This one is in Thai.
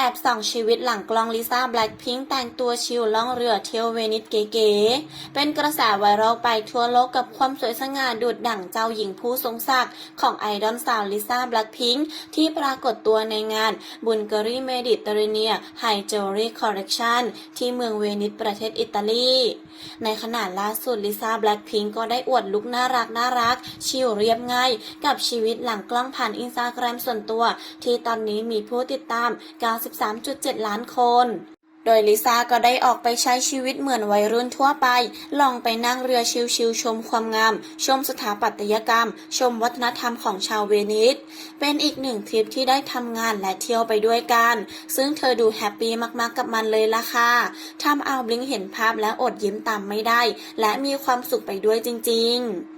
แอบส่องชีวิตหลังกล้องลิซ่าแบล็คพิงค์แต่งตัวชิลล่องเรือเที่ยวเวนิสเก๋ๆ เป็นกระแสไวรัลไปทั่วโลกกับความสวยสง่าดุดดั่งเจ้าหญิงผู้ทรงศักดิ์ของไอดอลสาวลิซ่าแบล็คพิงค์ที่ปรากฏตัวในงานบุนการีเมดิเตอร์เรเนียไฮเจอรี่คอลเลกชันที่เมืองเวนิสประเทศอิตาลี ในขณะล่าสุดลิซ่าแบล็คพิงก็ได้อวดลุคน่ารักน่ารัก ชิลเรียบง่ายกับชีวิตหลังกล้องผ่านอินสตาแกรมส่วนตัว ที่ตอนนี้มีผู้ติดตาม93.7 ล้านคน โดยลิซ่าก็ได้ออกไปใช้ชีวิตเหมือนวัยรุ่นทั่วไป ลองไปนั่งเรือชิลๆชมความงาม ชมสถาปัตยกรรม ชมวัฒนธรรมของชาวเวนิส เป็นอีกหนึ่งทริปที่ได้ทำงานและเที่ยวไปด้วยกัน ซึ่งเธอดูแฮปปี้มากๆกับมันเลยล่ะค่ะทำเอาบลิงเห็นภาพแล้วอดยิ้มตามไม่ได้ และมีความสุขไปด้วยจริง ๆ